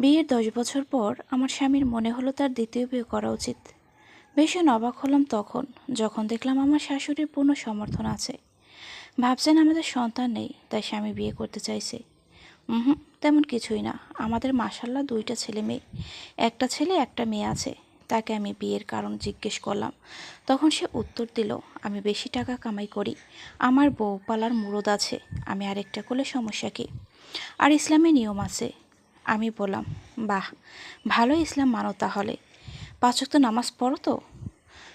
বিয়ের দশ বছর পর আমার স্বামীর মনে হলো তার দ্বিতীয় বিয়ে করা উচিত। ভীষণ অবাক হলাম তখন, যখন দেখলাম আমার শাশুড়ির পূর্ণ সমর্থন আছে। ভাবছেন আমাদের সন্তান নেই, তাই স্বামী বিয়ে করতে চাইছে। হুম তেমন কিছুই না, আমাদের মাসাল্লাহ দুইটা ছেলে মেয়ে। একটা ছেলে, একটা মেয়ে আছে। তাকে আমি বিয়ের কারণ জিজ্ঞেস করলাম। তখন সে উত্তর দিল, আমি বেশি টাকা কামাই করি। আমার বউ পালার মুরদ আছে। আমি আরেকটা করলে সমস্যা কী? আর ইসলামে নিয়ম আছে আমি বললাম, বাহ, ভালো ইসলাম মানো তাহলে। পাঁচক তো নামাজ পড়ো তো?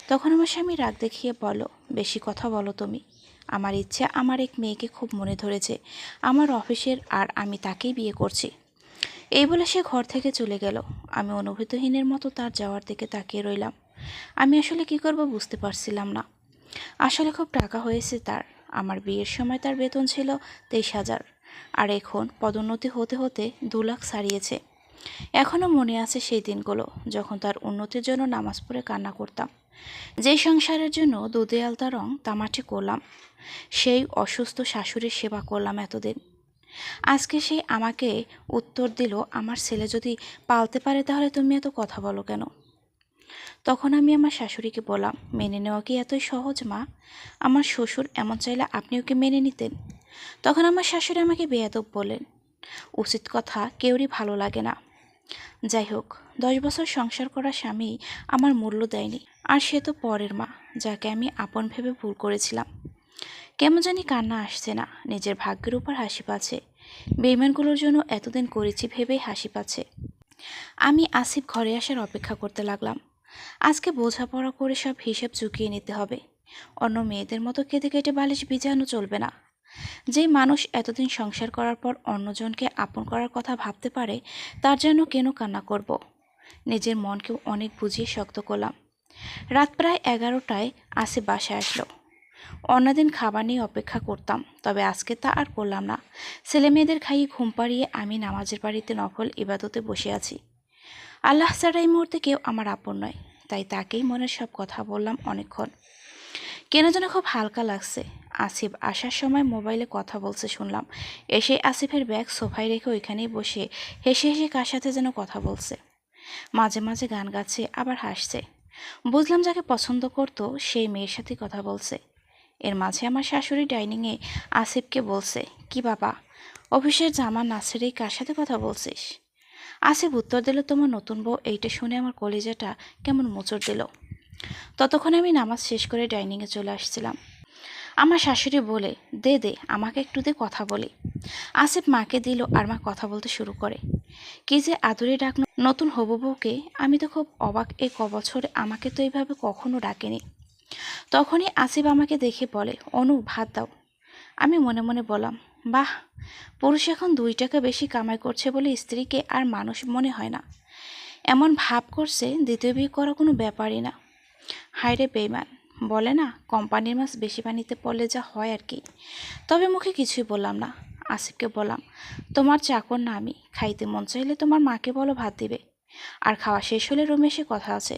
তখন আমার স্বামী রাগ দেখিয়ে বলো বেশি কথা বলো তুমি। আমার ইচ্ছে আমার এক মেয়েকে খুব মনে ধরেছে। আমার অফিসের আর আমি তাকেই বিয়ে করছি। এই বলে সে ঘর থেকে চলে গেল। আমি অনুভূতহীনের মতো তার যাওয়ার দিকে তাকিয়ে রইলাম। আমি আসলে কি করব বুঝতে পারছিলাম না। আসলে খুব টাকা হয়েছে তার। আমার বিয়ের সময় তার বেতন ছিল তেইশ হাজার। আর এখন পদোন্নতি হতে হতে দু লাখ ছাড়িয়েছে এখনও মনে আছে সেই দিনগুলো, যখন তার উন্নতির জন্য নামাজ পড়ে কান্না করতাম। যেই সংসারের জন্য দুধে আলতা রং তামাটে করলাম, সেই অসুস্থ শাশুড়ির সেবা করলাম এতদিন। আজকে সে আমাকে উত্তর দিল, আমার ছেলে যদি পালতে পারে তাহলে তুমি এত কথা বলো কেন? তখন আমি আমার শাশুড়িকে বললাম, মেনে নেওয়া কি এতই সহজ, মা? আমার শ্বশুর এমন চাইলে আপনি ওকে মেনে নিতেন? তখন আমার শাশুড়ি আমাকে বেয়াদব বলেন। উচিত কথা, কেউরই ভালো লাগে না। যাই হোক, দশ বছর সংসার করা স্বামী আমার মূল্য দেয়নি। আর সে তো পরের মা, যাকে আমি আপন ভেবে ভুল করেছিলাম। কেমন জানি কান্না আসছে না, নিজের ভাগ্যের উপর হাসি পাচ্ছে। বেইমানগুলোর জন্য এতদিন করেছি ভেবেই হাসি পাচ্ছে। আমি আসিফ ঘরে আসার অপেক্ষা করতে লাগলাম। আজকে বোঝাপড়া করে সব হিসেব চুকিয়ে নিতে হবে। অন্য মেয়েদের মতো কেটে কেটে বালিশ ভিজানো চলবে না। যেই মানুষ এতদিন সংসার করার পর অন্যজনকে আপন করার কথা ভাবতে পারে, তার জন্য কেন কান্না করব। নিজের মনকেও অনেক বুঝিয়ে শক্ত করলাম। রাত প্রায় এগারোটায় আসে বাসায় আসলো। অন্যদিন খাবার নিয়ে অপেক্ষা করতাম, তবে আজকে তা আর করলাম না। ছেলে মেয়েদের খাইয়ে ঘুম পাড়িয়ে আমি নামাজের বাড়িতে নফল ইবাদতে বসে আছি। আল্লাহ ছাড়া এই মুহূর্তে কেউ আমার আপন নয়, তাই তাকেই মনের সব কথা বললাম অনেকক্ষণ। কেন যেন খুব হালকা লাগছে। আসিফ আসার সময় মোবাইলে কথা বলছে শুনলাম। এসে আসিফের ব্যাগ সোফায় রেখে ওইখানেই বসে হেসে হেসে কার সাথে যেন কথা বলছে। মাঝে মাঝে গান গাচ্ছে, আবার হাসছে। বুঝলাম যাকে পছন্দ করতো, সেই মেয়ের সাথে কথা বলছে। এর মাঝে আমার শাশুড়ি ডাইনিংয়ে আসিফকে বলছে, কি বাবা, অফিসের জামা না ছেড়েই কার সাথে কথা বলছিস? আসিফ উত্তর দিল, তোমার নতুন বউ, এইটা শুনে আমার কলেজাটা কেমন মোচড় দিল। ততক্ষণে আমি নামাজ শেষ করে ডাইনিংয়ে চলে আসছিলাম। আমার শাশুড়ি বলে, দে দে, আমাকে একটু দে কথা বলি। আসিফ মাকে দিল আর মা কথা বলতে শুরু করে। কি যে আদরে ডাক নতুন হবু বউকে, আমি তো খুব অবাক এই কবছরে আমাকে তো এইভাবে কখনো ডাকেনি। তখনই আসিফ আমাকে দেখে বলে, অনু, ভাত দাও। আমি মনে মনে বললাম, বাহ, পুরুষ এখন দুই টাকা বেশি কামাই করছে বলে স্ত্রীকে আর মানুষ মনে হয় না। এমন ভাব করছে, দ্বিতীয় বিয়ে করা কোনো ব্যাপারই না। হায়রে বেইমান। বলে না, কোম্পানির মাছ বেশি পানিতে পড়লে যা হয় আর কি। তবে মুখে কিছুই বললাম না, আসিফকে বললাম, তোমার চাকর না আমি, খাইতে মন চাইলে তোমার মাকে বলো ভাত দিবে। আর খাওয়া শেষ হলে রুমে এসে কথা আছে।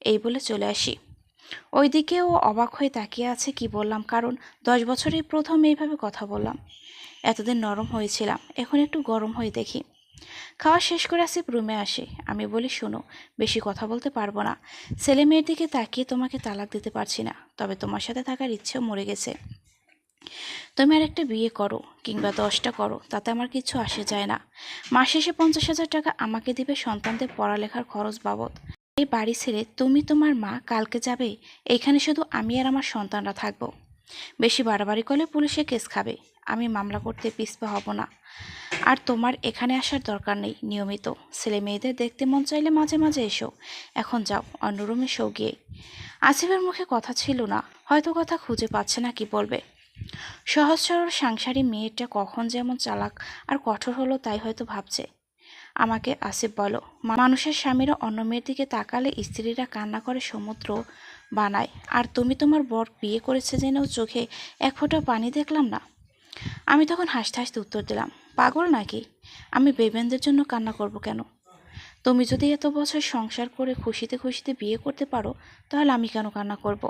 এই বলে চলে আসি। ওইদিকে ও অবাক হয়ে তাকিয়ে আছে, কি বললাম, কারণ দশ বছরেই প্রথম এইভাবে কথা বললাম। এতদিন নরম হয়েছিলাম, এখন একটু গরম হয়ে দেখি। খাওয়া শেষ করে আসিফ রুমে আসে। আমি বলি, শোনো, বেশি কথা বলতে পারব না। ছেলে মেয়ের দিকে তাকিয়ে তোমাকে তালাক দিতে পারছি না, তবে তোমার সাথে থাকার ইচ্ছেও মরে গেছে। তুমি আর একটা বিয়ে করো, কিংবা দশটা করো, তাতে আমার কিছু আসে যায় না। মাস শেষে পঞ্চাশ হাজার টাকা আমাকে দিবে সন্তানদের পড়ালেখার খরচ বাবদ। এই বাড়ি ছেড়ে তুমি তোমার মা কালকে যাবে? এইখানে শুধু আমি আর আমার সন্তানরা থাকব। বেশি বাড়াবাড়ি করলে পুলিশে কেস খাবে। আমি মামলা করতে পিছপা হব না। আর তোমার এখানে আসার দরকার নেই, নিয়মিত। ছেলে মেয়েদের দেখতে মন চাইলে মাঝে মাঝে এসো। এখন যাও অন্য রুমে শো গিয়ে। আসিফের মুখে কথা ছিল না। হয়তো কথা খুঁজে পাচ্ছে না, কি বলবে? সহজ সরল সাংসারিক মেয়েটা কখন যেমন চালাক আর কঠোর হলো তাই হয়তো ভাবছে। আমাকে আসিফ বলো, মানুষের স্বামীরা অন্য মেয়ের দিকে তাকালে স্ত্রীরা কান্না করে সমুদ্র বানায়। আর তুমি তোমার বর বিয়ে করেছে জেনেও চোখে এক ফোঁটা পানি দেখলাম না। আমি তখন হাসতে হাসতে উত্তর দিলাম, পাগল নাকি? আমি বেবেনদের জন্য কান্না করব কেন? তুমি যদি এত বছর সংসার করে খুশিতে খুশিতে বিয়ে করতে পারো, তাহলে আমি কেন কান্না করব।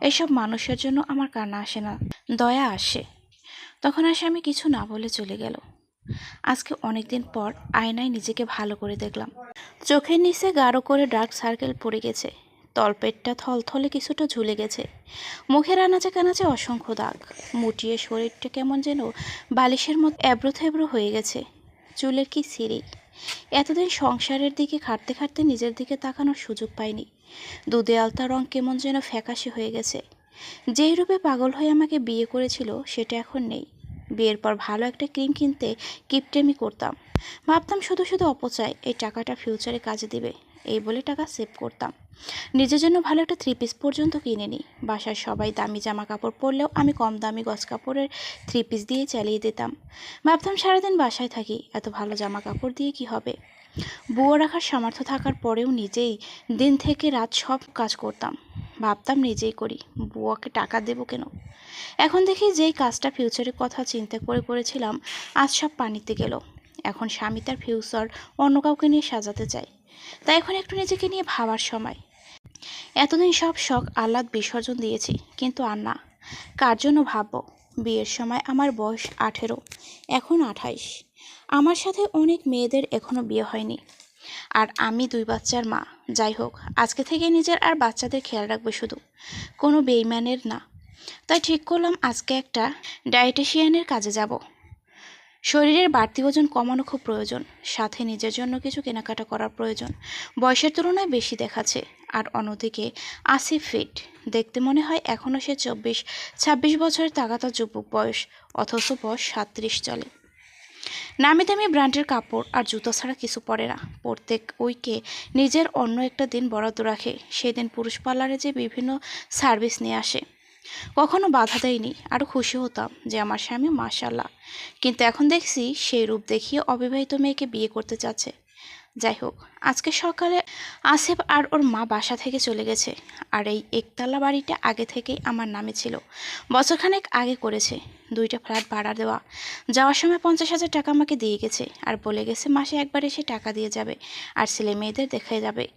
এসব মানুষের জন্য আমার কান্না আসে না, দয়া আসে। তখন আসে আমি কিছু না বলে চলে গেল। আজকে অনেক দিন পর আয়নায় নিজেকে ভালো করে দেখলাম। চোখের নিচে গাঢ় করে ডার্ক সার্কেল পড়ে গেছে। তলপেটটা থলথলে কিছুটা ঝুলে গেছে। মুখের আনাচে কানাচে অসংখ্য দাগ। মুটিয়ে শরীরটা কেমন যেন বালিশের মতো এবড়ো থেবড়ো হয়ে গেছে। চুলের কি সিঁড়ি? এতদিন সংসারের দিকে খাটতে খাটতে নিজের দিকে তাকানোর সুযোগ পাইনি। দুধে আলতা রং কেমন যেন ফ্যাকাশে হয়ে গেছে। যেই রূপে পাগল হয়ে আমাকে বিয়ে করেছিল, সেটা এখন নেই। বিয়ের পর ভালো একটা ক্রিম কিনতে কিপটেমি করতাম। ভাবতাম শুধু শুধু অপচয়, এই টাকাটা ফিউচারে কাজে দিবে। এই বলে টাকা সেভ করতাম। নিজের জন্য ভালো একটা থ্রি পিস পর্যন্ত কিনে নিই। বাসায় সবাই দামি জামা কাপড় পরলেও আমি কম দামি গজ কাপড়ের থ্রি পিস দিয়ে চালিয়ে দিতাম। ভাবতাম সারাদিন বাসায় থাকি, এত ভালো জামা কাপড় দিয়ে কি হবে? বুয়ো রাখার সামর্থ্য থাকার পরেও নিজেই দিন থেকে রাত সব কাজ করতাম। ভাবতাম নিজেই করি, বুয়াকে টাকা দেবো কেন? এখন দেখি যেই কাজটা ফিউচারের কথা চিন্তা করে করেছিলাম, আজ সব পানিতে গেল। এখন স্বামী তার ফিউচার অন্য কাউকে নিয়ে সাজাতে চায়। তাই এখন একটু নিজেকে নিয়ে ভাবার সময়। এতদিন সব শখ আহ্লাদ বিসর্জন দিয়েছি, কিন্তু আর না। কার জন্য ভাববো? বিয়ের সময় আমার বয়স আঠেরো, এখন আঠাইশ। আমার সাথে অনেক মেয়েদের এখনও বিয়ে হয়নি। আর আমি দুই বাচ্চার মা। যাই হোক, আজকে থেকে নিজের আর বাচ্চাদের খেয়াল রাখব শুধু। কোনো বেইমানের না। তাই ঠিক করলাম আজকে একটা ডায়েটিশিয়ানের কাজে যাব। শরীরের বাড়তি ওজন কমানো খুব প্রয়োজন, সাথে নিজের জন্য কিছু কেনাকাটা করার প্রয়োজন। বয়সের তুলনায় বেশি দেখাচ্ছে। আর অন্যদিকে আশি ফিট। দেখতে মনে হয় এখনও সে চব্বিশ, ছাব্বিশ বছরের তাগাতা যুবক বয়স, অথচ বয়স সাত্রিশ চলে। নামি দামি ব্র্যান্ডের কাপড় আর জুতো ছাড়া কিছু পরে না। প্রত্যেক উইকে নিজের অন্য একটা দিন বরাদ্দ রাখে। সেদিন পুরুষ পার্লারে যে বিভিন্ন সার্ভিস নিয়ে আসে। কখনো বাধা দেয়নি আরও খুশি হতাম যে আমার স্বামী মাশাল্লাহ কিন্তু এখন দেখছি সেই রূপ দেখিয়ে অবিবাহিত মেয়েকে বিয়ে করতে চাচ্ছে। যাই হোক, আজকে সকালে আসিফ আর ওর মা বাসা থেকে চলে গেছে। আর এই একতলা বাড়িটা আগে থেকেই আমার নামে ছিল। বছরখানেক আগে করেছে। দুইটা ফ্ল্যাট ভাড়া দেওয়া। যাওয়ার সময় পঞ্চাশ হাজার টাকা আমাকে দিয়ে গেছে। আর বলে গেছে মাসে একবার এসে টাকা দিয়ে যাবে। আর ছেলে মেয়েদের দেখে যাবে।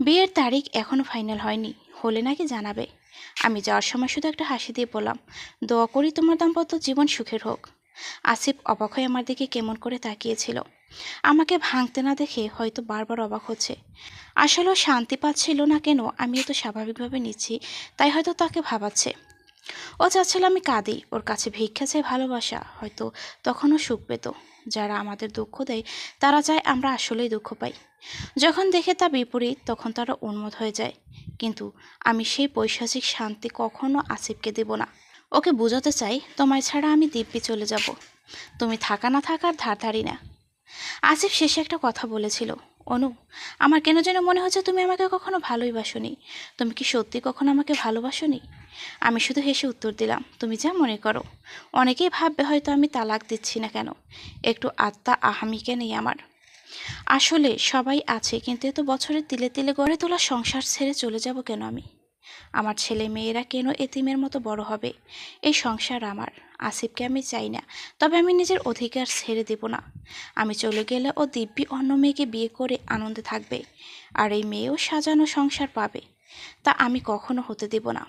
বিয়ের তারিখ এখনও ফাইনাল হয়নি। হলে নাকি জানাবে। আমি যাওয়ার সময় শুধু একটা হাসি দিয়ে বললাম, দোয়া করি তোমার দাম্পত্য জীবন সুখের হোক। আসিফ অবাক হয়ে আমার দিকে কেমন করে তাকিয়েছিল। আমাকে ভাঙতে না দেখে হয়তো বারবার অবাক হচ্ছে। আসলেও শান্তি পাচ্ছিল না কেন আমি তো স্বাভাবিকভাবে নিচ্ছি, তাই হয়তো তাকে ভাবাচ্ছে। ও চাচ্ছিল আমি কাঁদি, ওর কাছে ভিক্ষা চাই ভালোবাসা, হয়তো তখনও সুখ পেত। যারা আমাদের দুঃখ দেয়, তারা চায় আমরা আসলেই দুঃখ পাই। যখন দেখে তা বিপরীত, তখন তারা উন্মত হয়ে যায়। কিন্তু আমি সেই পৈশাচিক শান্তি কখনো আসিফকে দেব না। ওকে বোঝাতে চাই, তোমায় ছাড়া আমি দিব্যি চলে যাব। তুমি থাকা না থাকার ধার ধারি না। আসিফ শেষে একটা কথা বলেছিল। অনু, আমার কেন যেন মনে হচ্ছে তুমি আমাকে কখনো ভালোই বাসনি তুমি কি সত্যি কখনো আমাকে ভালোবাসনি? আমি শুধু হেসে উত্তর দিলাম, তুমি যা মনে করো। অনেকেই ভাববে হয়তো আমি তালাক দিচ্ছি না কেন, একটু আত্মা আহামিকে নেই আমার। আসলে সবাই আছে, কিন্তু এত বছরের তিলে তিলে গড়ে তোলা সংসার ছেড়ে চলে যাব কেন আমি? আমার ছেলে মেয়েরা কেন এতিমের মতো বড় হবে? এই সংসার আমার। আসিফকে আমি চাই না, তবে আমি নিজের অধিকার ছেড়ে দেব না। আমি চলে গেলে ও দিব্যি অন্য মেয়েকে বিয়ে করে আনন্দে থাকবে, আর এই মেয়েও সাজানো সংসার পাবে, তা আমি কখনো হতে দেব না।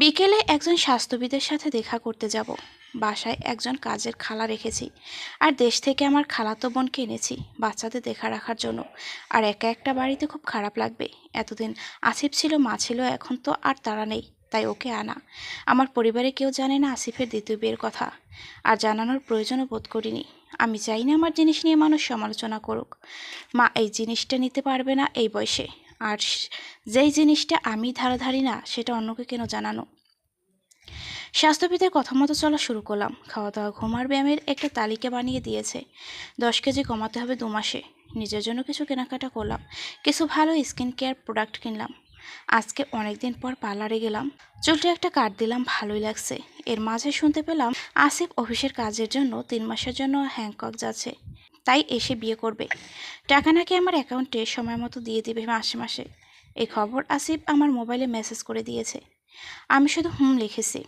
বিকেলে একজন স্বাস্থ্যবিদের সাথে দেখা করতে যাব। বাসায় একজন কাজের খালা রেখেছি, আর দেশ থেকে আমার খালাতো বোনকে এনেছি বাচ্চাদের দেখা রাখার জন্য, আর একা একটা বাড়িতে খুব খারাপ লাগবে। এতদিন আসিফ ছিল, মা ছিল, এখন তো আর তারা নেই। তাই ওকে আনা। আমার পরিবারে কেউ জানে না আসিফের দ্বিতীয় বিয়ের কথা। আর জানানোর প্রয়োজনও বোধ করিনি। আমি চাই না আমার জিনিস নিয়ে মানুষ সমালোচনা করুক। মা এই জিনিসটা নিতে পারবে না এই বয়সে। আর যেই জিনিসটা আমি ধারাধারি না, সেটা অন্যকে কেন জানানো? স্বাস্থ্যবিদের কথা মতো চলা শুরু করলাম। খাওয়া দাওয়া ঘুমার ব্যায়ামের একটা তালিকা বানিয়ে দিয়েছে। দশ কেজি কমাতে হবে দু মাসে। নিজের জন্য কিছু কেনাকাটা করলাম। কিছু ভালো স্কিন কেয়ার প্রোডাক্ট কিনলাম। আজকে অনেক দিন পর পার্লারে গেলাম। চুলটা একটা কাট দিলাম, ভালোই লাগছে। এর মাঝে শুনতে পেলাম আসিফ অফিসের কাজের জন্য তিন মাসের জন্য হ্যাংকক যাচ্ছে। তাই এসে বিয়ে করবে। টাকা নাকি আমার অ্যাকাউন্টে সময় মতো দিয়ে দিবে মাসে মাসে। এই খবর আসিফ আমার মোবাইলে মেসেজ করে দিয়েছে। আমি শুধু হুম লিখেছি।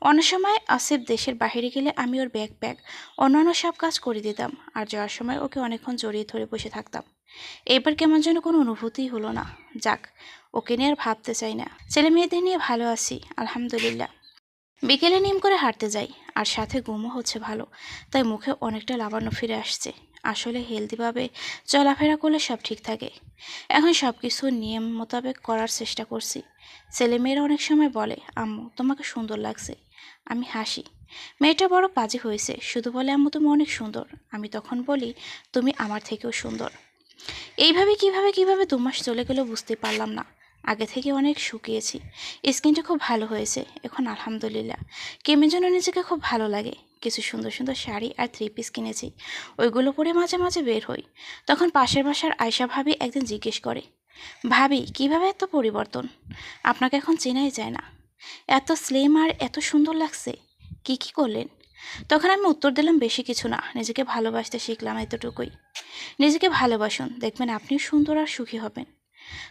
অনেক সময় আসিফ দেশের বাইরে গেলে আমি ওর ব্যাগ প্যাক অন্যান্য সব কাজ করে দিতাম। আর যাওয়ার সময় ওকে অনেকক্ষণ জড়িয়ে ধরে বসে থাকতাম। এবার কেমন যেন কোনো অনুভূতিই হলো না। যাক, ওকে নিয়ে আর ভাবতে চাই না। ছেলে মেয়েদের নিয়ে ভালো আছি, আলহামদুলিল্লাহ। বিকেলে নিম করে হাঁটতে যাই, আর সাথে ঘুমও হচ্ছে ভালো, তাই মুখে অনেকটা লাবান্য ফিরে আসছে। আসলে হেলদিভাবে চলাফেরা করলে সব ঠিক থাকে। এখন সব কিছু নিয়ম মোতাবেক করার চেষ্টা করছি। ছেলেমেয়েরা অনেক সময় বলে, আম্মু, তোমাকে সুন্দর লাগছে। আমি হাসি। মেয়েটা বড় পাজি হয়েছে, শুধু বলে, আম্মু, তুমি অনেক সুন্দর। আমি তখন বলি, তুমি আমার থেকেও সুন্দর। এইভাবে কীভাবে কীভাবে দু মাস চলে গেল বুঝতে পারলাম না। আগে থেকে অনেক শুকিয়েছি। স্কিনটা খুব ভালো হয়েছে, এখন আলহামদুলিল্লাহ। কেমন যেন নিজেকে খুব ভালো লাগে। কিছু সুন্দর সুন্দর শাড়ি আর থ্রি পিস কিনেছি। ওইগুলো পরে মাঝে মাঝে বের হই। তখন পাশের বাসার আয়সা ভাবি একদিন জিজ্ঞেস করে, ভাবি, কীভাবে এত পরিবর্তন? আপনাকে এখন চেনাই যায় না। এত স্লিম আর এত সুন্দর লাগছে। কি কি করলেন? তখন আমি উত্তর দিলাম, বেশি কিছু না, নিজেকে ভালোবাসতে শিখলাম এতটুকুই। নিজেকে ভালোবাসুন, দেখবেন আপনিও সুন্দর আর সুখী হবেন।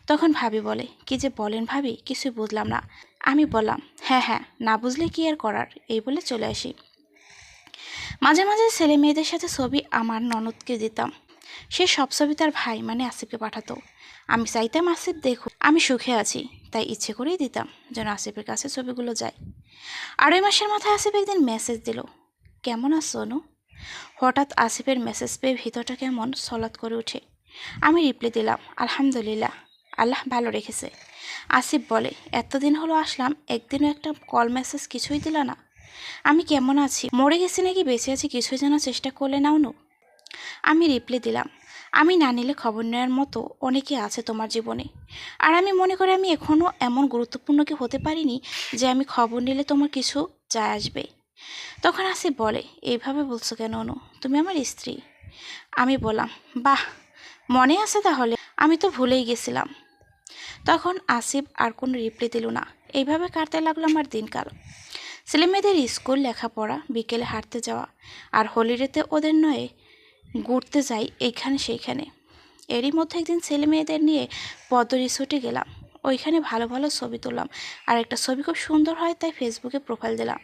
তখন ভাবি বলে, কি যে বলেন ভাবি, কিছুই বুঝলাম না। আমি বললাম হ্যাঁ হ্যাঁ না বুঝলে কি আর করার? এই বলে চলে আসি। মাঝে মাঝে ছেলে মেয়েদের সাথে ছবি আমার ননদকে দিতাম। সে সব ছবি তার ভাই মানে আসিফকে পাঠাতো। আমি চাইতাম আসিফ দেখো আমি সুখে আছি, তাই ইচ্ছে করেই দিতাম যেন আসিফের কাছে ছবিগুলো যায়। আড়াই মাসের মাথায় আসিফ একদিন মেসেজ দিল কেমন আছো অনু? হঠাৎ আসিফের মেসেজ পেয়ে ভিতরটা কেমন সলাৎ করে ওঠে। আমি রিপ্লাই দিলাম, আলহামদুলিল্লাহ, আল্লাহ ভালো রেখেছে। আসিফ বলে, এতদিন হলো আসলাম, একদিনও একটা কল মেসেজ কিছুই দিল না। আমি কেমন আছি? মরে গেছি নাকি? বেঁচে আছি কিছুই জানার চেষ্টা করলে নাও নু আমি রিপ্লাই দিলাম, আমি না নিলে খবর নেওয়ার মতো অনেকে আছে তোমার জীবনে। আর আমি মনে করি আমি এখনও এমন গুরুত্বপূর্ণ কি হতে পারিনি যে আমি খবর নিলে তোমার কিছু যায় আসবে। তখন আসিফ বলে, এইভাবে বলছো কেন অনু? তুমি আমার স্ত্রী। আমি বললাম, বাহ, মনে আছে তাহলে, আমি তো ভুলেই গেছিলাম। তখন আসিফ আর কোনো রিপ্লাই দিল না। এইভাবে কাটতে লাগল আমার দিনকাল। ছেলেমেয়েদের স্কুল লেখাপড়া, বিকেলে হাঁটতে যাওয়া আর হোলিডেতে ওদের নয়ে, ঘুরতে যাই এইখানে সেইখানে। এরই মধ্যে একদিন ছেলে মেয়েদের নিয়ে পদ্ম রিসোর্টে গেলাম। ওইখানে ভালো ভালো ছবি তুললাম। আর একটা ছবি খুব সুন্দর হয়, তাই ফেসবুকে প্রোফাইল দিলাম।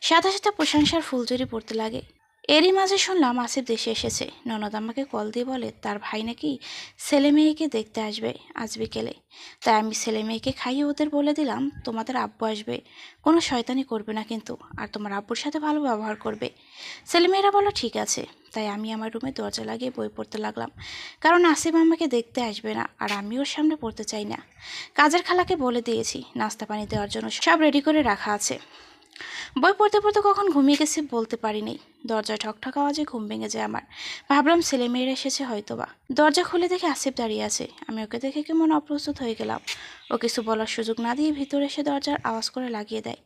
সাথে সাথে প্রশংসার ফুলঝুরি পড়তে লাগে। এরই মাঝে শুনলাম আসিফ দেশে এসেছে। ননদ আমাকে কল দিয়ে বলে, তার ভাই নাকি ছেলে মেয়েকে দেখতে আসবে আজ বিকেলে। তাই আমি ছেলে মেয়েকে খাইয়ে ওদের বলে দিলাম, তোমাদের আব্বু আসবে। কোনো শয়তানি করবে না কিন্তু, আর তোমার আব্বুর সাথে ভালো ব্যবহার করবে। ছেলেমেয়েরা বলো ঠিক আছে। তাই আমি আমার রুমে দরজা লাগিয়ে বই পড়তে লাগলাম। কারণ আসিফ আমাকে দেখতে আসবে না, আর আমি ওর সামনে পড়তে চাই না। কাজের খালাকে বলে দিয়েছি, নাস্তা পানি দেওয়ার জন্য সব রেডি করে রাখা আছে। বই পড়তে পড়তে কখন ঘুমিয়ে গেছে বলতে পারিনি দরজায় ঠকঠক আওয়াজে ঘুম ভেঙে যায় আমার। ভাবলাম ছেলে মেয়েরা এসেছে হয়তোবা। দরজা খুলে দেখে আসিফ দাঁড়িয়ে আছে। আমি ওকে দেখে কেমন অপ্রস্তুত হয়ে গেলাম। ও কিছু বলার সুযোগ না দিয়ে ভিতরে এসে দরজার আওয়াজ করে লাগিয়ে দেয়।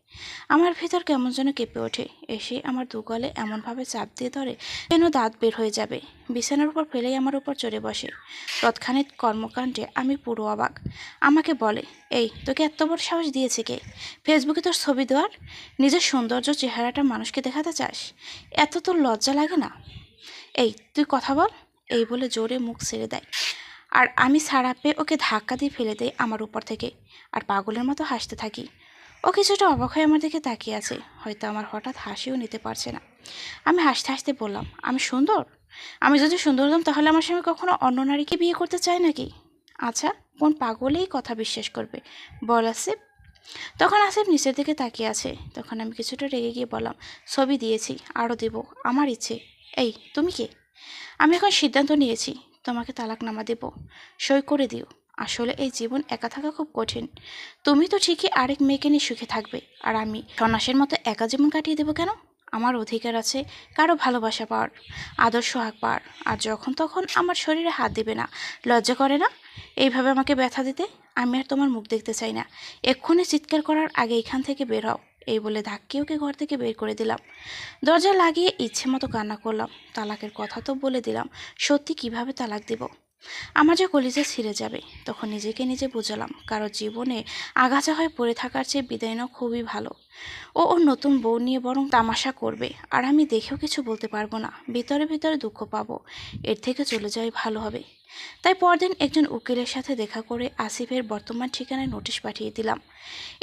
আমার ভিতর কেমন যেন কেঁপে ওঠে। এসে আমার দুগলে এমনভাবে চাপ দিয়ে ধরে যেন দাঁত বের হয়ে যাবে। বিছানার উপর ফেলেই আমার উপর চড়ে বসে। তৎক্ষণিক কর্মকাণ্ডে আমি পুরো অবাক। আমাকে বলে, এই, তোকে এত বড় সাহস দিয়েছে কে? ফেসবুকে তোর ছবি দেওয়ার? নিজের সৌন্দর্য, চেহারাটা মানুষকে দেখাতে চাস? এত তোর লজ্জা লাগে না? এই, তুই কথা বল। এই বলে জোরে মুখ ছেড়ে দেয়। আর আমি ছাড়া পেয়ে ওকে ধাক্কা দিয়ে ফেলে দেয় আমার উপর থেকে। আর পাগলের মতো হাসতে থাকি। ও কিছুটা অবাক হয়ে আমার দিকে তাকিয়ে আছে। হয়তো আমার হঠাৎ হাসিও নিতে পারছে না। আমি হাসতে হাসতে বললাম, আমি সুন্দর? আমি যদি সুন্দর হতাম তাহলে আমার স্বামী কখনো অন্য নারীকে বিয়ে করতে চায় নাকি? আচ্ছা কোন পাগলেই কথা বিশ্বাস করবে, বল আসিফ। তখন আসিফ নিচের দিকে তাকিয়ে আছে। তখন আমি কিছুটা রেগে গিয়ে বললাম, ছবি দিয়েছি আরও দেব, আমার ইচ্ছে। এই, তুমি কে? আমি এখন সিদ্ধান্ত নিয়েছি, তোমাকে তালাকনামা দেব, সই করে দিও। আসলে এই জীবন একা থাকা খুব কঠিন। তুমি তো ঠিকই আরেক মেয়েকে নিয়ে সুখে থাকবে। আর আমি সন্ন্যাসের মতো একা জীবন কাটিয়ে দেবো কেন? আমার অধিকার আছে কারও ভালোবাসা পাওয়ার, আদর্শ হাক পাওয়ার। আর যখন তখন আমার শরীরে হাত দিবে না, লজ্জা করে না? এইভাবে আমাকে ব্যথা দিতে আমি আর তোমার মুখ দেখতে চাই না। এক্ষুনি চিৎকার করার আগে এখান থেকে বের হও। এই বলে ধাক্কে ওকে ঘর থেকে বের করে দিলাম। দরজা লাগিয়ে ইচ্ছে মতো কান্না করলাম। তালাকের কথা তো বলে দিলাম। সত্যি কীভাবে তালাক দেব? আমার যে কলিজা ছিঁড়ে যাবে, তখন নিজেকে নিজে বোঝালাম। কারও জীবনে আগাছা হয়ে পড়ে থাকার চেয়ে বিদায় খুবই ভালো। ও ওর নতুন বউ নিয়ে বরং তামাশা করবে। আর আমি দেখেও কিছু বলতে পারব না। ভিতরে ভিতরে দুঃখ পাবো। এর থেকে চলে যাওয়াই ভালো হবে। তাই পরদিন একজন উকিলের সাথে দেখা করে আসিফের বর্তমান ঠিকানায় নোটিশ পাঠিয়ে দিলাম।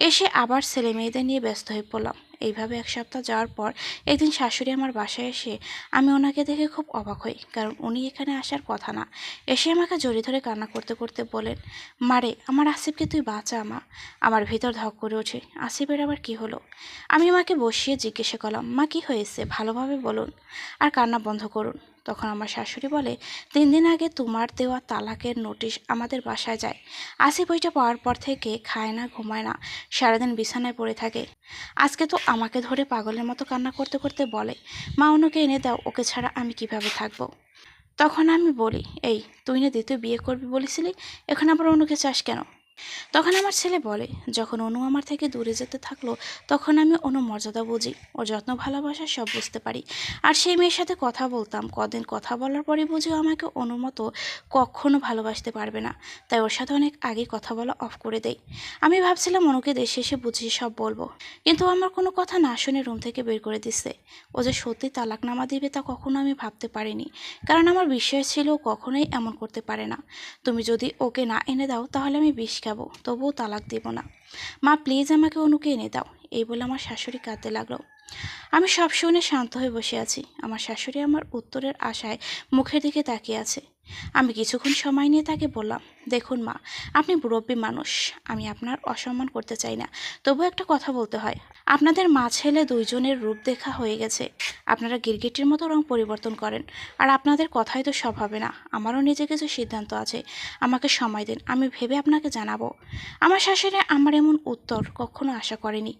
এসে আবার ছেলে মেয়েদের নিয়ে ব্যস্ত হয়ে পড়লাম। এইভাবে এক সপ্তাহ যাওয়ার পর একদিন শাশুড়ি আমার বাসায় এসে আমি ওনাকে দেখে খুব অবাক হই, কারণ উনি এখানে আসার কথা না। এসে আমাকে জড়ি ধরে কান্না করতে করতে বলেন মারে আমার আসিফকে তুই বাঁচা মা। আমার ভিতর ধক করে ওঠে। আসিফের আবার কি হলো? আমি মাকে বসিয়ে জিজ্ঞাসা করলাম, মা, কি হয়েছে? ভালোভাবে বলুন আর কান্না বন্ধ করুন। তখন আমার শাশুড়ি বলে, তিন দিন আগে তোমার দেওয়া তালাকের নোটিশ আমাদের বাসায় যায়। আসি বইটা পাওয়ার পর থেকে খায় না, ঘুমায় না, সারাদিন বিছানায় পড়ে থাকে। আজকে তো আমাকে ধরে পাগলের মতো কান্না করতে করতে বলে, মা, অন্যকে এনে দাও, ওকে ছাড়া আমি কীভাবে থাকব? তখন আমি বলি, এই, তুই না দ্বিতীয় বিয়ে করবি বলেছিলি, এখন আবার অনুকে চাস কেন? তখন আমার ছেলে বলে, যখন অনু আমার থেকে দূরে যেতে থাকল, তখন আমি অনু মর্যাদা বুঝি, ওর যত্ন, ভালোবাসা সব বুঝতে পারি। আর সেই মেয়ের সাথে কথা বলতাম। কদিন কথা বলার পরে বুঝিও আমাকে অনুর মতো কখনো ভালোবাসতে পারবে না। তাই ওর সাথে অনেক আগে কথা বলা অফ করে দেই। আমি ভাবছিলাম অনুকে দেশে এসে বুঝিয়ে সব বলব। কিন্তু আমার কোনো কথা না শুনে রুম থেকে বের করে দিচ্ছে ও যে সত্যি তালাকনামা দিবে তা কখনো আমি ভাবতে পারিনি। কারণ আমার বিশ্বাস ছিল ও কখনোই এমন করতে পারে না। তুমি যদি ওকে না এনে দাও, তাহলে আমি বিষ খাব তবুও তালাক দেব না। মা প্লিজ আমাকে অনুকে এনে দাও। এই বলে আমার শাশুড়ি কাঁদতে লাগল। আমি সব শুনে শান্ত হয়ে বসে আছি। আমার শাশুড়ি আমার উত্তরের আশায় মুখের দিকে তাকিয়ে আছে। আমি কিছুক্ষণ সময় নিয়ে তাকে বললাম, দেখুন মা, আপনি মুরব্বী মানুষ, আমি আপনার অসম্মান করতে চাই না। তবু একটা কথা বলতে হয়, আপনাদের মা ছেলে দুইজনের রূপ দেখা হয়ে গেছে। আপনারা গিরগিটির মতো রং পরিবর্তন করেন, আর আপনাদের কথাই তো সব হবে না। আমারও নিজে কিছু সিদ্ধান্ত আছে, আমাকে সময় দিন, আমি ভেবে আপনাকে জানাব। আমার শাশুড়ি আমার এমন উত্তর কখনো আশা করেনি,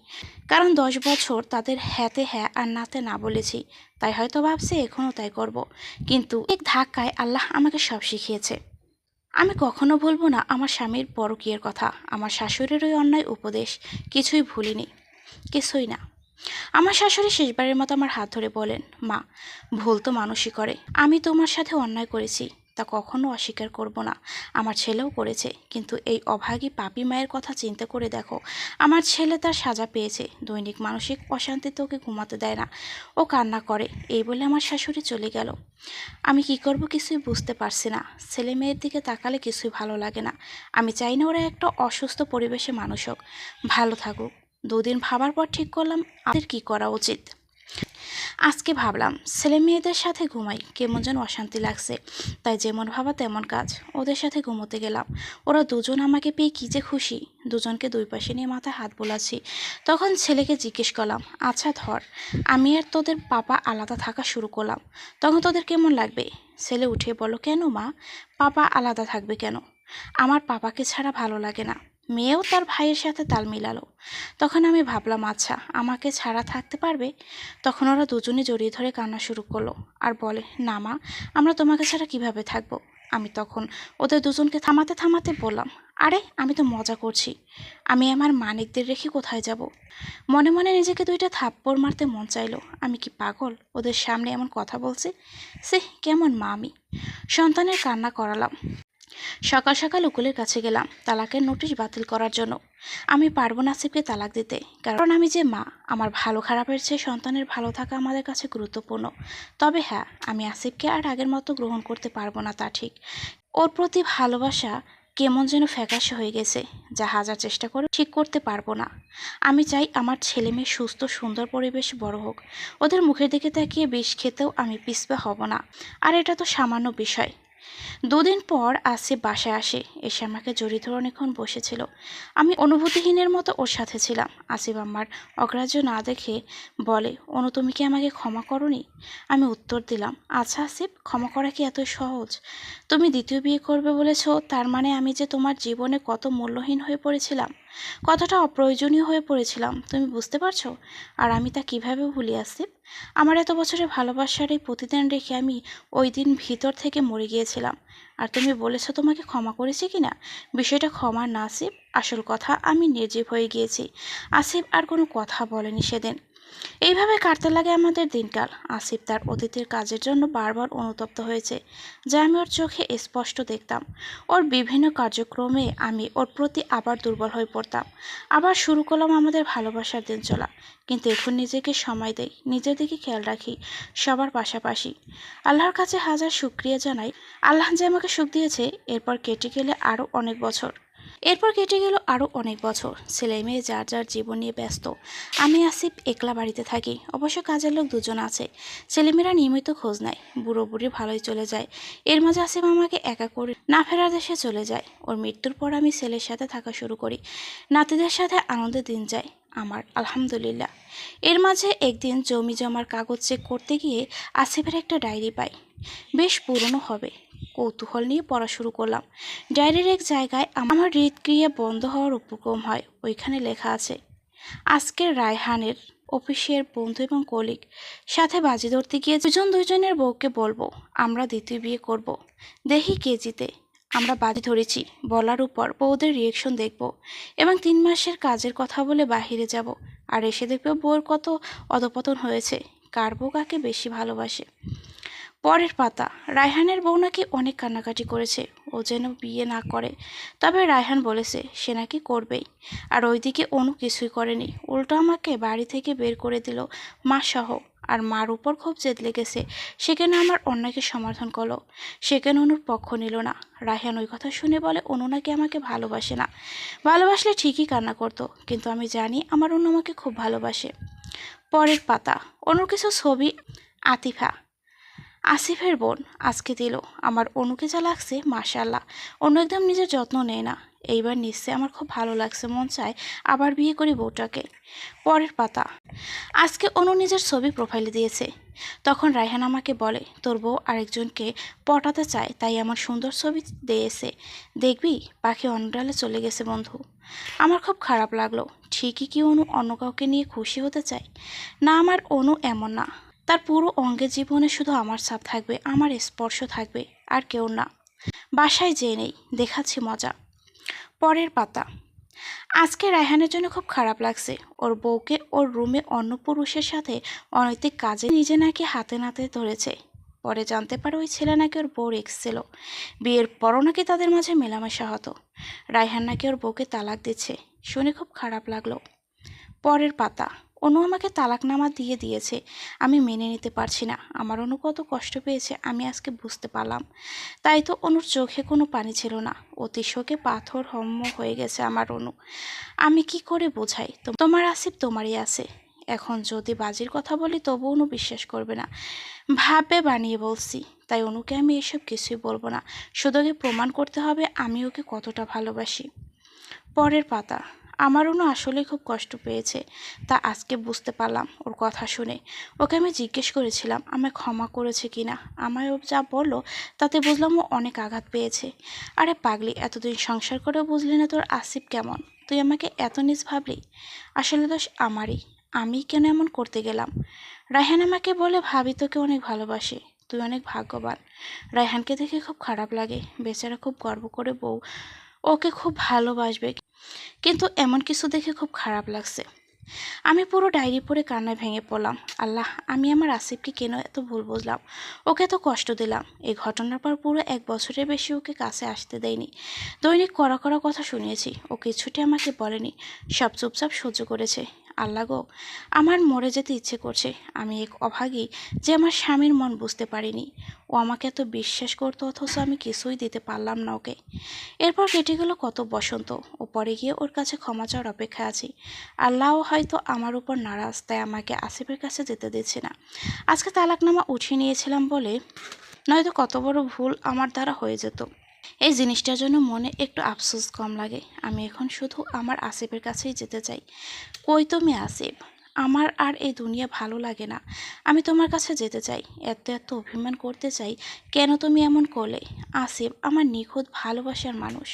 কারণ দশ বছর তাদের হ্যাতে হ্যাঁ আর নাতে না বলেছি। তাই হয়তো ভাবছে এখনও তাই করব। কিন্তু এক ধাক্কায় আল্লাহ আমাকে সব শিখিয়েছে আমি কখনো ভুলবো না আমার স্বামীর পরকীয়ের কথা, আমার শাশুড়ির ওই অন্যায় উপদেশ, কিছুই ভুলিনি, কিছুই না আমার শাশুড়ি শেষবারের মতো আমার হাত ধরে বলেন, মা, ভুল তো মানুষই করে, আমি তোমার সাথে অন্যায় করেছি তা কখনো অস্বীকার করব না। আমার ছেলেও করেছে। কিন্তু এই অভাগী পাপি মায়ের কথা চিন্তা করে দেখো, আমার ছেলে তার সাজা পেয়েছে। দৈনিক মানসিক অশান্তিতে ওকে ঘুমাতে দেয় না। ও কান্না করে, এই বলে আমার শাশুড়ি চলে গেল। আমি কি করব কিছুই বুঝতে পারছি না। ছেলে মেয়ের দিকে তাকালে কিছুই ভালো লাগে না। আমি চাই না ওরা একটা অসুস্থ পরিবেশে মানুষ হোক। ভালো থাকুক। দুদিন ভাবার পর ঠিক করলাম, আমাদের কি করা উচিত? আজকে ভাবলাম, ছেলে মেয়েদের সাথে ঘুমাই, কেমন যেন অশান্তি লাগছে। তাই যেমন ভাবা তেমন কাজ। ওদের সাথে ঘুমোতে গেলাম। ওরা দুজন আমাকে পেয়ে কী যে খুশি। দুজনকে দুই পাশে নিয়ে মাথায় হাত বোলাচ্ছি। তখন ছেলেকে জিজ্ঞেস করলাম আচ্ছা ধর, আমি আর তোদের পাপা আলাদা থাকা শুরু করলাম। তখন তোদের কেমন লাগবে? ছেলে উঠে বলো কেন মা? পাপা আলাদা থাকবে কেন? আমার পাপাকে ছাড়া ভালো লাগে না। মেয়েও তার ভাইয়ের সাথে তাল মিলালো। তখন আমি ভাবলাম আচ্ছা আমাকে ছাড়া থাকতে পারবে? তখন ওরা দুজনে জড়িয়ে ধরে কান্না শুরু করল আর বলে, না মা, আমরা তোমাকে ছাড়া কীভাবে থাকব? আমি তখন ওদের দুজনকে থামাতে থামাতে বললাম, আরে, আমি তো মজা করছি। আমি আমার মানিকদের রেখে কোথায় যাব? মনে মনে নিজেকে দুইটা থাপ্পড় মারতে মন চাইলো। আমি কি পাগল? ওদের সামনে এমন কথা বলছি? সে কেমন মা আমি? সন্তানের কান্না করালাম। সকাল সকাল উকুলের কাছে গেলাম তালাকের নোটিশ বাতিল করার জন্য। আমি পারব না আসিফকে তালাক দিতে, কারণ আমি যে মা, আমার ভালো খারাপের চেয়ে সন্তানের ভালো থাকা আমাদের কাছে গুরুত্বপূর্ণ। তবে হ্যাঁ আমি আসিফকে আর আগের মতো গ্রহণ করতে পারব না তা ঠিক। ওর প্রতি ভালোবাসা কেমন যেন ফ্যাকাশে হয়ে গেছে, যা হাজার চেষ্টা করে ঠিক করতে পারব না। আমি চাই আমার ছেলে মেয়ে সুস্থ, সুন্দর পরিবেশ বড় হোক। ওদের মুখের দিকে তাকিয়ে বিষ খেতেও আমি পিছপে হব না। আর এটা তো সামান্য বিষয়। দুদিন পর আসিফ বাসায় আসে, এসে আমাকে জড়িয়ে অনেকক্ষণ বসেছিল। আমি অনুভূতিহীনের মতো ওর সাথে ছিলাম। আসিফ আমার অগ্রাহ্য না দেখে বলে, অনু, তুমি কি আমাকে ক্ষমা করনি? আমি উত্তর দিলাম আচ্ছা আসিফ, ক্ষমা করা কি এত সহজ? তুমি দ্বিতীয় বিয়ে করবে বলেছ, তার মানে আমি যে তোমার জীবনে কত মূল্যহীন হয়ে পড়েছিলাম, কতটা অপ্রয়োজনীয় হয়ে পড়েছিলাম, তুমি বুঝতে পারছ? আর আমি তা কীভাবে ভুলি, আসিফ? আমার এত বছরের ভালোবাসার এই প্রতিদান রেখে আমি ওই দিন ভিতর থেকে মরে গিয়েছিলাম। আর তুমি বলেছ তোমাকে ক্ষমা করেছি কি না বিষয়টা ক্ষমা না আসল কথা, আমি নির্জীব হয়ে গিয়েছি। আসিফ আর কোনো কথা বলেনি সেদিন। এইভাবে কাটতে লাগে আমাদের দিনকাল। আসিফ তার অতীতের কাজের জন্য বারবার অনুতপ্ত হয়েছে, যা আমি ওর চোখে স্পষ্ট দেখতাম। ওর বিভিন্ন কার্যক্রমে আমি ওর প্রতি আবার দুর্বল হয়ে পড়তাম। আবার শুরু করলাম আমাদের ভালোবাসার দিন চলা। কিন্তু এখন নিজেকে সময় দেই, নিজের দিকে খেয়াল রাখি, সবার পাশাপাশি। আল্লাহর কাছে হাজার শুক্রিয়া জানাই। আল্লাহ যে আমাকে সুখ দিয়েছে, এরপর কেটে গেলে আরও অনেক বছর। এরপর কেটে গেল আরও অনেক বছর। ছেলে মেয়ে যার যার জীবন নিয়ে ব্যস্ত। আমি আসিফ একলা বাড়িতে থাকি। অবশ্য কাজের লোক দুজন আছে। ছেলেমেয়েরা নিয়মিত খোঁজ নেয়। বুড়ো বুড়ি ভালোই চলে যায়। এর মাঝে আসিফ আমাকে একা করে না ফেরার দেশে চলে যায়। ওর মৃত্যুর পর আমি ছেলের সাথে থাকা শুরু করি। নাতিদের সাথে আনন্দে দিন যায়। আমার আলহামদুলিল্লাহ। এর মাঝে একদিন জমি জমার কাগজ চেক করতে গিয়ে আসিফের একটা ডায়েরি পাই। বেশ পুরনো হবে। কৌতূহল নিয়ে পড়া শুরু করলাম। ডায়েরির এক জায়গায় আমার হৃদক্রিয়া বন্ধ হওয়ার উপক্রম হয়, ওইখানে লেখা আছে, আজকের রায়হানের অফিসের বন্ধু এবং কলিগ, সাথে বাজি ধরতে গিয়ে দুজন দুজনের বউকে বলব, আমরা দ্বিতীয় বিয়ে করব। দেখি কে জিতে। আমরা বাজি ধরেছি, বলার উপর বউদের রিয়েকশন দেখব এবং তিন মাসের কাজের কথা বলে বাহিরে যাব। আর এসে দেখবে বউর কত অধপতন হয়েছে, কার বউ কাকে বেশি ভালোবাসে? পরের পাতা। রায়হানের বউ নাকি অনেক কান্নাকাটি করেছে, ও যেন বিয়ে না করে। তবে রায়হান বলেছে, সে নাকি করবেই। আর ওইদিকে অনু কিছুই করেনি। উল্টো আমাকে বাড়ি থেকে বের করে দিল মা সহ আর মার উপর খুব জেদ লেগেছে। সেখানে আমার অন্যকে সমর্থন করল? সেখানে অনুর পক্ষ নিল না? রায়হান ওই কথা শুনে বলে, অনু নাকি আমাকে ভালোবাসে না। ভালোবাসলে ঠিকই কান্না করতো, কিন্তু আমি জানি আমার অন্য আমাকে খুব ভালোবাসে। পরের পাতা। অনুর কিছু ছবি, আতিফা। আসিফের বোন আজকে দিল। আমার অনুকে যা লাগছে মাশাল্লাহ অনু একদম নিজের যত্ন নেয় না। এইবার নিশ্চয় আমার খুব ভালো লাগছে, মন চায় আবার বিয়ে করি বউটাকে। পরের পাতা। আজকে অনু নিজের ছবি প্রোফাইলে দিয়েছে। তখন রায়হান আমাকে বলে, তোর বউ আরেকজনকে পটাতে চায়, তাই আমার সুন্দর ছবি দিয়েছে। দেখবি, পাখি অন্ডালে চলে গেছে বন্ধু। আমার খুব খারাপ লাগল। ঠিকই কি অনু অন্য কাউকে নিয়ে খুশি হতে চায়? না, আমার অনু এমন না। তার পুরো অঙ্গের জীবনে শুধু আমার ছাপ থাকবে, আমার স্পর্শ থাকবে, আর কেউ না। বাসায় যেয়ে নেই, দেখাচ্ছি মজা। পরের পাতা। আজকে রায়হানের জন্য খুব খারাপ লাগছে। ওর বউকে ওর রুমে অন্য পুরুষের সাথে অনৈতিক কাজে নিজে নাকি হাতে নাতে ধরেছে। পরে জানতে পারে ওই ছেলে নাকি ওর বউর এক্স ছিল। বিয়ের পরও নাকি তাদের মাঝে মেলামেশা হতো। রায়হান নাকি ওর বউকে তালাক দিচ্ছে। শুনে খুব খারাপ লাগল। পরের পাতা। অনু আমাকে তালাকনামা দিয়ে দিয়েছে। আমি মেনে নিতে পারছি না। আমার অনু কত কষ্ট পেয়েছে, আমি আজকে বুঝতে পারলাম। তাই তো অনুর চোখে কোনো পানি ছিল না। অতি শোকে পাথর হম্ম হয়ে গেছে আমার অনু। আমি কি করে বোঝাই? তোমার আসিফ তোমারই আছে। এখন যদি বাজির কথা বলি, তবু অনু বিশ্বাস করবে না। ভাবে বানিয়ে বলছি, তাই অনুকে আমি এসব কিছুই বলব না। শুধু প্রমাণ করতে হবে, আমি ওকে কতটা ভালোবাসি। পরের পাতা। আমার অনু আসলে খুব কষ্ট পেয়েছে। তা আজকে বুঝতে পারলাম ওর কথা শুনে। ওকে আমি জিজ্ঞেস করেছিলাম, আমায় ক্ষমা করেছে কি না? আমায় ও যা বলল, তাতে বুঝলাম ও অনেক আঘাত পেয়েছে। আরে পাগলি, এতদিন সংসার করেও বুঝলি না তোর আসিফ কেমন? তুই আমাকে এত নিজ ভাবলি? আসলে দোষ আমারই। আমি কেন এমন করতে গেলাম? রায়হান আমাকে বলে ভাবি তোকে অনেক ভালোবাসে। তুই অনেক ভাগ্যবান। রায়হানকে দেখে খুব খারাপ লাগে। বেচারা খুব গর্ব করে বউ ওকে খুব ভালোবাসবে। কিন্তু এমন কিছু দেখে খুব খারাপ লাগছে। আমি পুরো ডায়েরি পড়ে কান্নায় ভেঙে পড়লাম। আল্লাহ, আমি আমার আসিফকে কেন এত ভুল বুঝলাম? ওকে এত কষ্ট দিলাম। এই ঘটনার পর পুরো এক বছরের বেশি ওকে কাছে আসতে দেয়নি। দৈনিক কড়া কড়া কথা শুনিয়েছি। ও কিছুটি আমাকে বলেনি। সব চুপচাপ সহ্য করেছে। আল্লাহ গো, আমার মরে যেতে ইচ্ছে করছে। আমি এক অভাগী যে আমার স্বামীর মন বুঝতে পারিনি। ও আমাকে এত বিশ্বাস করতো, অথচ আমি কিছুই দিতে পারলাম না ওকে। এরপর কেটে গেল কত বসন্ত। ও পরে গিয়ে ওর কাছে ক্ষমা চাওয়ার অপেক্ষা আছি। আল্লাহ হয়তো আমার উপর নারাজ, তাই আমাকে আসিফের কাছে যেতে দিচ্ছে না। আজকে তালাকনামা উঠিয়ে নিয়েছিলাম বলে নয়তো কত বড় ভুল আমার দ্বারা হয়ে যেত। এই জিনিসটার জন্য মনে একটু আফসোস কম লাগে। আমি এখন শুধু আমার আসিফের কাছেই যেতে চাই। কই তুমি আসিফ? আমার আর এই দুনিয়া ভালো লাগে না। আমি তোমার কাছে যেতে চাই। এত এত অভিমান করতে চাই। কেন তুমি এমন করলে? আসিফ, আমার নিখুঁত ভালোবাসার মানুষ।